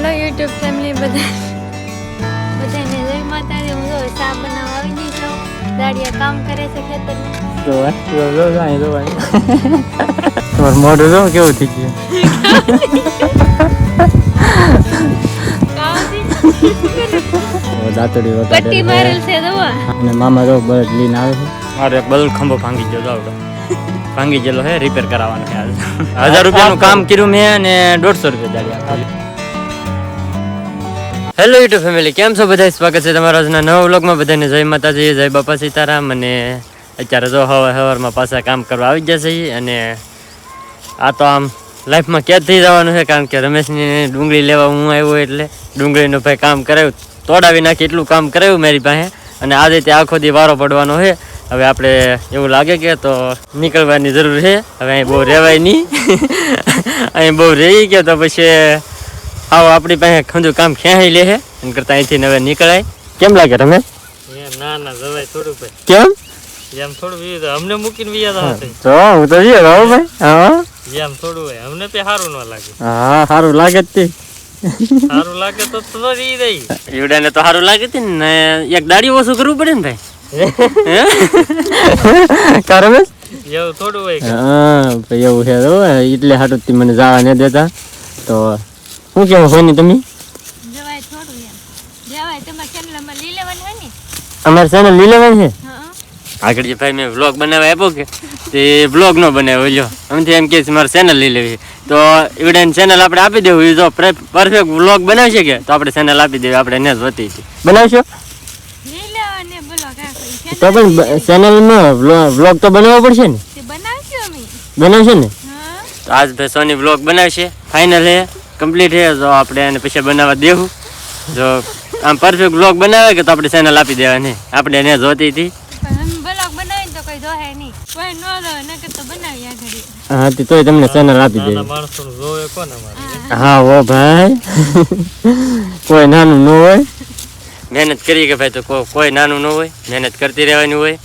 Hello YouTube family બધા. બધાને જય માતાજી. હું જો ચા બનાવવા આવી ગઈ છું. દાડિયા કામ કરે છે ખેતરમાં. જોવા જો જો જો અહીં જોવા તમારું મોઢું જો કેવું થઈ ગયું. દાંતડી પટ્ટી મારેલ છે દવા અને મામા જો લઈને આવે છે. મારે ખંભો ભાંગી ગયો જાવડો ભાંગી ગયેલો છે રિપેર કરાવવાનો છે આજ હજાર રૂપિયાનું કામ કર્યું મેં અને દોઢસો રૂપિયા હેલો યુટ્યુબ ફેમિલી કેમ છો બધા સ્વાગત છે તમારા આજના નવા વ્લોગમાં. બધાને જય માતાજી, જય બાપા સીતારામ. અને અત્યારે જો હવે હવારમાં પાછા કામ કરવા આવી જશે અને આ તો આમ લાઈફમાં કેદ થઈ જવાનું છે, કારણ કે રમેશની ડુંગળી લેવા હું આવ્યો એટલે ડુંગળીનું ભાઈ કામ કરાવ્યું તોડાવી નાખી, એટલું કામ કરાવ્યું મારી પાસે. અને આજે તે આખો દી વારો પડવાનો છે. હવે આપણે એવું લાગે કે તો નીકળવાની જરૂર છે. હવે અહીં બહુ રહેવાય નહીં. અહીં બહુ રહી ગયો તો પછી આવો આપણી પાસે ખંજુ કામ ક્યાંય લે છે? એમ કરતા અહીંથી હવે નીકળાય. કેમ લાગે તમે ના ના જવાય થોડું ભાઈ. કેમ? એમ થોડું વીએ અમને મૂકીને વીયા હતા હું તો જઈએ રહો ભાઈ. હા. થોડું હોય. અમને તે સારું ન લાગે. હા સારું લાગે જ તે. સારું લાગે તો તો રી રહી તો સારું લાગે ને એક દાડી ઓછું કરવું પડે ને ભાઈ. કારણ? એવું થોડું હોય હા ભાઈ એવું છે એટલે હાટું મને જવા ન દેતા. તો શું કેવું હોય ને તમે? જવાય થોડું એમ. જવાય તમારા ચેનલમાં લઈ હોય ને? અમારે ચેનલ લઈ લેવાની છે આગળ જે ભાઈ મેં વ્લોગ બનાવવા આપ્યો કે તે વ્લોગ નો બનાવ્યો લ્યો. અમથી એમ કે મારે ચેનલ લઈ લેવી. છે. તો એવડાને ચેનલ આપણે આપી દેવું. એ જો પરફેક્ટ વ્લોગ બનાવશે કે તો આપણે ચેનલ આપી દેવી. આપણે એને જ વતી બનાવશો? તો પણ ચેનલમાં વ્લોગ તો બનાવવો પડશે ને? તે બનાવશે ને? તો આજ ભાઈ સોની વ્લોગ બનાવશે ફાઇનલ હે. કમ્પ્લીટ છે તો આપણે એને પછી બનાવવા દેવું. જો આમ પરફેક્ટ બ્લોગ બનાવે કે તો આપણે ચેનલ આપી દેવાની. આપણે એને જોતી હતી. પણ અમે બ્લોગ બનાવીને તો કોઈ જોહે નહીં. કોઈ ન જોવે નકર તો બનાવી આગળ હા તે તોય તમને ચેનલ આપી હા. ઓ ભાઈ. કોઈ નાનું ન હોય. મહેનત કરી કે ભાઈ તો કો- કોઈ નાનું ન હોય. મહેનત કરતી રહેવાની હોય.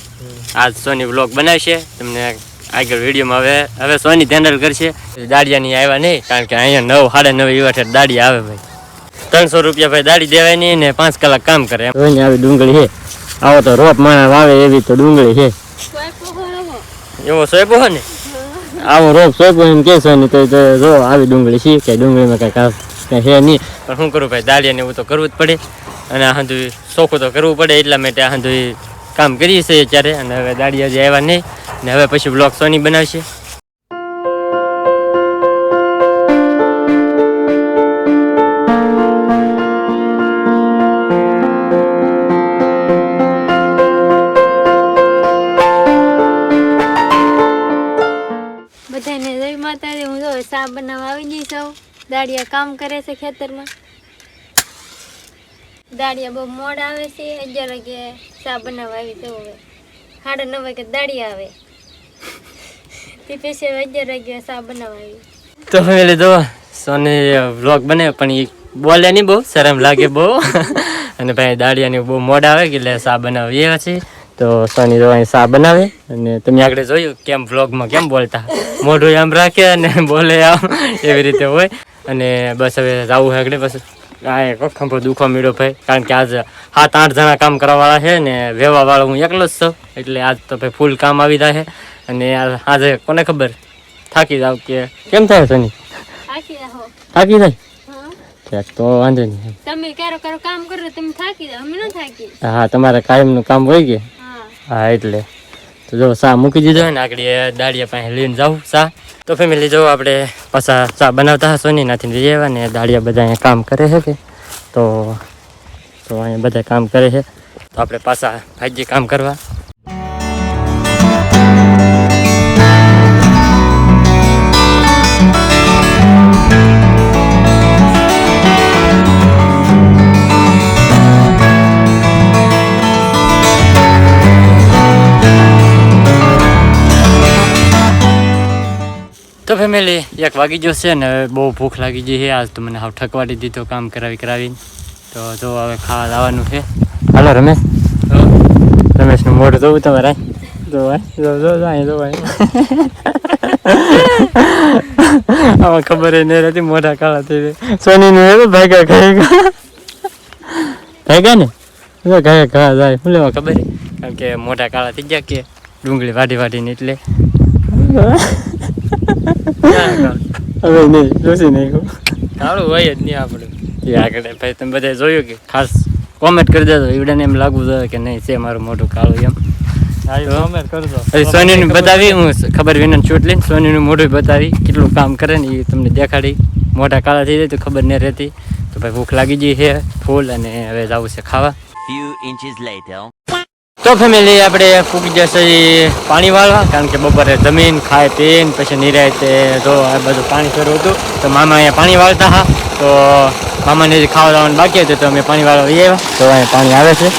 આજ સોની બ્લોગ બનાવશે. તમને આગળ વિડીયોમાં હવે હવે સોની ધેન્ડલ કરશે. દાડિયાની આવ્યા નહીં, કારણ કે અહીંયા નવ, સાડા નવ એવા દાડી આવે ભાઈ. ત્રણસો રૂપિયા ભાઈ દાડી દેવાય નહીં ને પાંચ કલાક કામ કરે. આવી ડુંગળી છે. આવો તો રોપ માણસ વાવે એવી તો ડુંગળી છે. એવો સોયપો ને? આવો રોપ સોયપો એમ કે છે ને તો જો આવી ડુંગળી છે કે ડુંગળીમાં કઈ કામ કઈ છે નહીં. પણ શું કરું ભાઈ, દાળિયાને એવું તો કરવું જ પડે. અને આ હાંધું ચોખ્ખું તો કરવું પડે, એટલા માટે આ હાંધું કામ કરીએ છીએ અત્યારે. અને હવે દાળિયા જે આવ્યા નહીં. ને હવે પછી બ્લોગ સોની બનાવશે. બધાને જય માતાજી, હું જો સાપ બનાવવા આવી ગઈ સૌ દાડિયા કામ કરે છે ખેતરમાં. દાડિયા બહુ મોડ આવે છે. અગિયાર વાગે સાપ બનાવવા આવી જવું હવે. સાડા નવ વાગે દાડિયા આવે. તે પછી હવે અગિયાર વાગે ચા બનાવવા આવી તો સોની વ્લોગ બને, પણ એ બોલે નહીં બહુ શરમ લાગે બહુ. અને ભાઈ દાળિયાની બહુ મોડા આવે કે એટલે સા બનાવીએ છે તો સોની જો અહીં સા બનાવે, અને તમે આગળ જોયું કેમ વ્લોગમાં કેમ બોલતા. મોઢું આમ રાખે અને બોલે આમ, એવી રીતે હોય. અને બસ હવે જવું આગળ, બસ. આ ખંભો દુખો મળ્યો ભાઈ કારણ કે આજ સાત આઠ જણા કામ કરવાવાળા છે ને વ્યવહારવાળો હું એકલો જ છું. એટલે આજ તો ભાઈ ફૂલ કામ આવી જાય છે. અને આજે કોને ખબર? થાકી જાવ કે કેમ થાય સોની? થાકી જાય? તો વાંધો નહીં. તમે ક્યારો ક્યારો કામ કરો તમે થાકી જાઓ અમે ન થાકી. હા તમારે કાયમનું કામ હોય કે? હા એટલે. જો સા મૂકી દીધો હોય ને, આગળ દાળિયા પાસે લઈને જાઉં સા. તો ફેમિલી જો આપણે પાછા સા બનાવતા હા ને નાથી લઈ આવ્યા ને, દાળિયા બધા અહીંયા કામ કરે છે કે. તો તો અહીંયા બધા કામ કરે છે. તો આપણે પાછા ભાગ્ય કામ કરવા. ફેમિલી એક વાગી ગયો છે ને હવે બહુ ભૂખ લાગી ગઈ છે. આજ તો મને હાવ ઠકવાડી દીધો કામ કરાવી કરાવીને. તો જો હવે ખાવા લાવવાનું છે. હાલો રમેશ. રમેશનું મોઢું જોવું તમારે આમાં ખબર નહીં રહેતી મોટા કાળા થઈ સોનીનું એવું ભેગા ખાઈ ભેગા ને? જો ઘાયા ઘા જાય. શું લેવા ખબર? કારણ કે મોટા કાળા થઈ ગયા કે ડુંગળી વાઢી વાઢીને એટલે હવે નહીં જોશી નહીં કાળું હોય જ નહીં આપણે. એ આગળ ભાઈ તમે બધા જોયું કે ખાસ કોમેન્ટ કરી દેજો ઈવડાને એમ લાગવું જોઈએ કે નહીં છે મારું મોટું કાળું એમ. સોનીનું બતાવી હું ખબર વિના છૂટ લઈને સોનીનું મોઢું બતાવી કેટલું કામ કરે ને એ તમને દેખાડી. મોટા કાળા થઈ જાય તો ખબર નહીં રહેતી. તો ભાઈ ભૂખ લાગી ગઈ છે ફૂલ અને હવે જવું છે ખાવા. Few inches later. તો ફેમિલી આપણે ફૂકી જશે ઈ પાણી વાળવા કારણ કે બપોરે જમીન, ખાય, પીને, પછી નિરાયતે જો આ બધું પાણી શરૂ હતું, તો મામા અહીંયા પાણી વાળતા હા. તો મામાને જે ખાવા દાવાનું બાકી હતું, તો અમે પાણી વાળવા લઈ આવ્યા. તો અહીંયા પાણી આવે છે.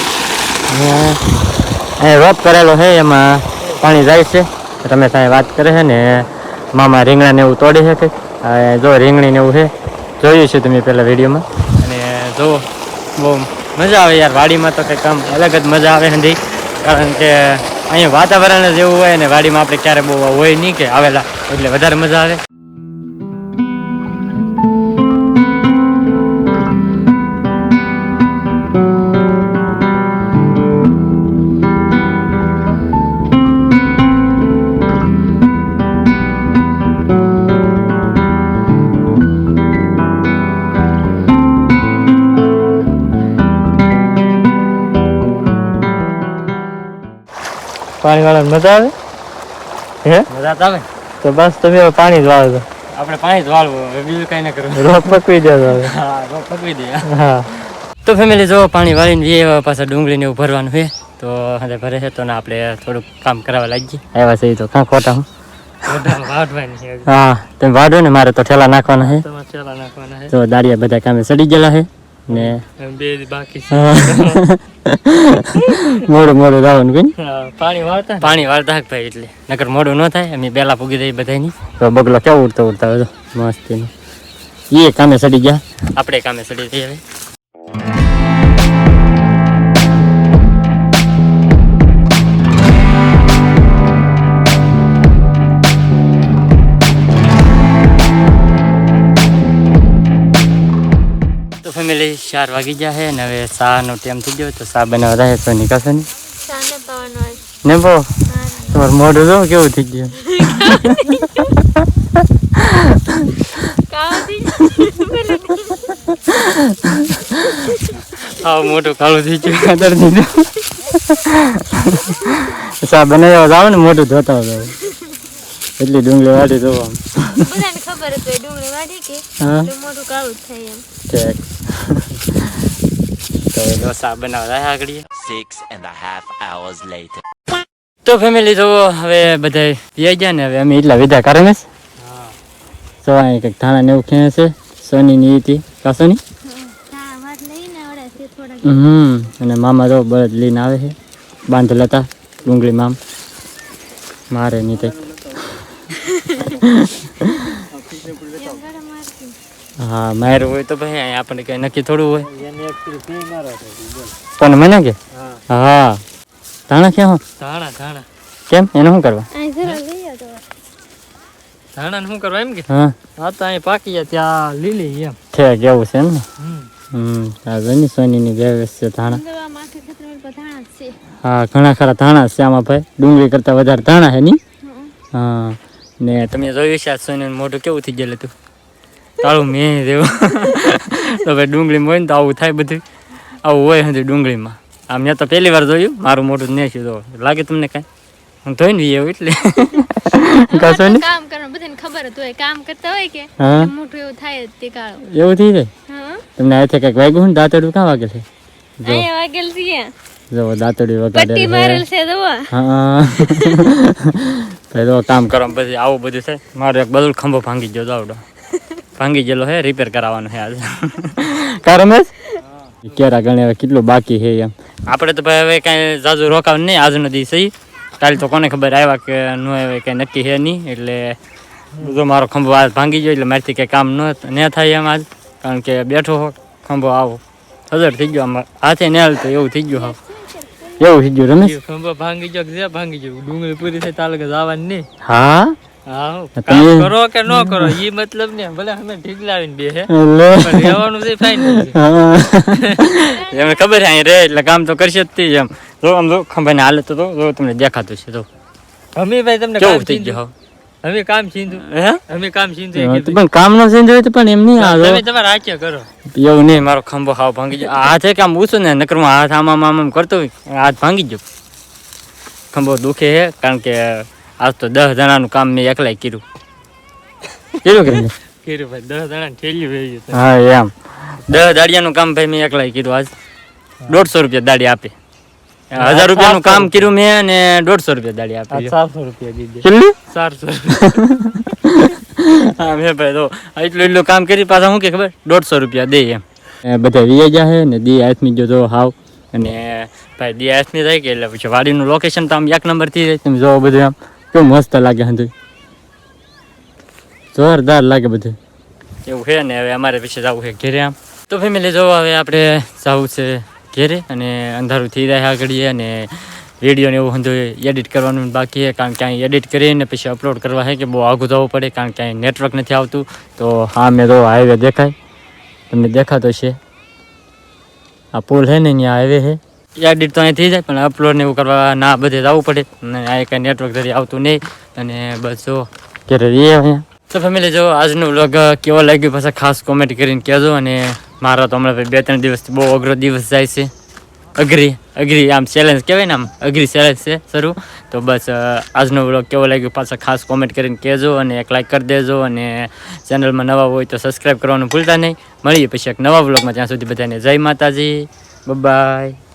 અહીંયા રોપ કરેલો છે, એમાં પાણી જાય છે. તમે સાંજે વાત કરે છે ને, મામા રીંગણાને એવું તોડે છે કંઈક જો રીંગણી ને એવું છે. જોયું છે તમે પહેલાં વિડીયોમાં? અને જો બહુ મજા આવે યાર, વાડીમાં તો કંઈક આમ અલગ જ મજા આવે હંધી કારણ કે અહીંયા વાતાવરણ જ એવું હોય ને વાડીમાં આપણે ક્યારે બહુ હોય નહીં કે આવેલા, એટલે વધારે મજા આવે. પાણી વાળા મજા આવે? હે? મજા આવે. તો બસ તમે હવે પાણી જ વાળો આપણે પાણી જ વાળવું હવે બીજું કઈ ના કરવું. રોપ પકવી દે હવે. હા રોપ પકવી દે. હા. તો ફેમિલી જો પાણી વાળીને જઈએ પાછા ડુંગળીને એવું ભરવાનું છે. તો હવે ભરે છે તો ને આપણે થોડુંક કામ કરાવવા લાગી આવ્યા છે તો કાં ખોટા હું. તમે વાઢો ને મારે તો ઠેલા નાખવાના છે. તમારે નાખવાના છે. તો દાડિયા બધા કામે સડી ગયેલા છે. ને. બે બાકી. મોડું મોડું જવાનું કઈ પાણી વાળતા પાણી વાળતા ભાઈ એટલે. નકર મોડું ન થાય અમે પહેલા પૂગી દઈએ બધાની તો બગલો કેવો ઉડતો ઉડતા હોય મસ્ત એ કામે સડી ગયા? આપણે કામે સડી થઈ હવે. ફેમિલી ચાર વાગી ગયા છે ને હવે શાહનો ટાઈમ થઈ ગયો તો સા બનાવવા રહે તો નીકળશે હોય. ને બો? ના, તમારું મોઢું જો કેવું થઈ ગયું. હા મોટું કાળું થઈ ગયું અંદર દીધું સા બનાવ્યા જાવ ને મોટું ધોતા જાવ એટલી ડુંગળી વાળી જોવા. બધાને ખબર હતી ડુંગળી વાળી કે મોટું કાળું થાય એમ. ઠીક તો ડોસા બનાવતા આગળ Six and a half hours later. તો ફેમિલી તો હવે બધા પીઆઈ ગયા ને હવે અમે એટલા વિધા કરે ને? તો અહીં કંઈક ધાણા ને એવું ખેંચે છે. સોની ની હતી. કા સોની છે હમ અને મામા તો બળદ લઈને આવે છે. બાંધેલ હતા ડુંગળી મામ મારે નહીં. હા મારું હોય તો ભાઈ અહીંયા આપણે કઈ નક્કી થોડું હોય. પણ મને કે? હા. હા. ધાણા ક્યાં ધાણા ધાણા. કેમ? એને શું કરવા? ધાણા શું કરવા એમ કે? હા. હા તો અહીં પાકી જાય ત્યાં લીલી એમ. છે કેવું છે એમ ને? હમ. આ જોની સોનીની વ્યવસ્થિત છે ધાણા. હા ઘણા ખરા ધાણા છે આમાં ભાઈ. ડુંગળી કરતા વધારે ધાણા છે ની હા. ને તમે જોયું છે આ સોનીનું મોઢું કેવું થઈ ગયેલું હતું? તાળું મેં જેવું. તો ભાઈ ડુંગળીમાં હોય ને તો આવું થાય બધું. આવું હોય હજી ડુંગળીમાં. આમ મેં તો પહેલી વાર જોયું મારું મોઢું નહીં છે તો. લાગે તમને કાંઈ? હું ધોઈ ને એવું એટલે. કાં સોની કામ કરવાનું બધાને ખબર જ હોય. કામ કરતા હોય કે હા. એવું થાય તે કાળો. એવું થઈ જાય? તમને હાથે કંઈક વાગ્યું ને દાંતડું ક્યાં વાગે છે? જો. અહીંયા વાગેલ છે જો દાંતડી વગાડે પટ્ટી મારેલ છે દવા હા. ભાઈ તો કામ કરવા પછી આવું બધું છે મારો એક બદલ ખંભો ભાંગી ગયો આવડો ભાંગી ગયેલો છે રિપેર કરાવવાનો છે આજે. કા? રમેશ કેરા ગણે હવે કેટલું બાકી છે એમ? આપણે તો ભાઈ હવે કાંઈ જાજુ રોકાવ નહીં આજનો દિવસ સહી કાલે તો કોને ખબર આવ્યા કે ન આવે કંઈ નક્કી છે નહીં એટલે જો મારો ખંભો આજ ભાંગી ગયો એટલે મારીથી કંઈ કામ ન ન થાય એમ આજ. કારણ કે બેઠો હો ખંભો આવો. હજર થઈ ગયો આમાં. હાથે ને હાલતો એવું થઈ ગયું હા એવું થઈ ગયું રમેશ? ખંભો ભાંગી ગયો કે ભાંગી ગયો? ડુંગળી પૂરી થઈ તાલુકે જવાની નહીં. હા? કામ કરો કે ન કરો એ મતલબ ને ભલે અમે ઢીકલાવીને બે હે રહેવાનું છે ફાઈન એમને ખબર છે અહીં રે એટલે કામ તો કરશે જ તે એમ. જો આમ જો ખંભાને હાલત તો જો તમને દેખાતું છે તો અમે ભાઈ તમને કેવું થઈ છીંધું અમે કામ છીંધું હે? અમે કામ છીંધું એ તો કીધું. પણ કામ નો ચેન્જ હોય તો પણ એમ નહીં આ તમે તમારા હાથે કરો. એવું નહીં મારો ખંભો હાવ ભાંગી ગયો. આ હાથે કામ ઊંચું ને નકરમાં હાથ આમ આમ આમ આમ કરતો હોય હાથ ભાંગી ગયો. ખંભો દુખે છે કારણ કે આજ તો દસ જણાનું કામ મેં એકલાય કર્યું. કર્યું કે કર્યું ભાઈ દસ જણા ઠેલ્યું હા એમ. દસ દાડિયાનું કામ ભાઈ મેં એકલાય કર્યું આજ. દોઢસો રૂપિયા દાડી આપે. હજાર રૂપિયાનું કામ કર્યું મેં અને દોઢસો રૂપિયા દાડી આપી. ચારસો રૂપિયા દીધી. કેટલું? ચારસો. હા મેં ભાઈ તો એટલું એટલું કામ કરી પાછા શું કે ખબર? દોઢસો રૂપિયા દે એમ. બધા વીએ ગયા છે ને દી આથમી જો તો હાવ. અને ભાઈ દી આથમી થાય કે એટલે પછી વાડીનું લોકેશન તો આમ એક નંબરથી જાય તમે જોવો બધું આમ કેવું મસ્ત લાગે હંધુય જોરદાર લાગે બધું. એવું છે ને, હવે અમારે પછી જવું છે ઘેરે આમ. તો ફેમિલી જો હવે આપણે જવું છે ઘેરે અને અંધારું થઈ જાય આગળ અને વિડીયોને એવું હંધું એડિટ કરવાનું બાકી છે. કારણ કે અહીં એડિટ કરીને પછી અપલોડ કરવા છે કે બહુ આઘું જવું પડે, કારણ કે અહીં નેટવર્ક નથી આવતું. તો હા, મેં તો હાઈવે દેખાય. તમને દેખાતો છે આ પુલ છે ને ત્યાં હાઈવે છે. એડિટ તો અહીં થઈ જાય, પણ અપલોડ ને એવું કરવા ના બધે જવું પડે. અને આ કાંઈ નેટવર્ક ધરી આવતું નહીં. અને બસ જો ક્યારે રહીએ અહીંયા તો ફેમિલી જો આજનો વ્લોગ કેવો લાગ્યો? પાછા ખાસ કોમેન્ટ કરીને કહેજો. અને મારા તો હમણાં બે ત્રણ દિવસથી બહુ અઘરો દિવસ જાય છે. અઘરી અઘરી આમ ચેલેન્જ કહેવાય ને આમ, અઘરી ચેલેન્જ છે શરૂ. તો બસ આજનો વ્લોગ કેવો લાગ્યો? પાછા ખાસ કોમેન્ટ કરીને કહેજો અને એક લાઇક કરી દેજો. અને ચેનલમાં નવા હોય તો સબસ્ક્રાઈબ કરવાનું ભૂલતા નહીં. મળીએ પછી એક નવા વ્લોગમાં ત્યાં સુધી બધાને જય માતાજી. બાય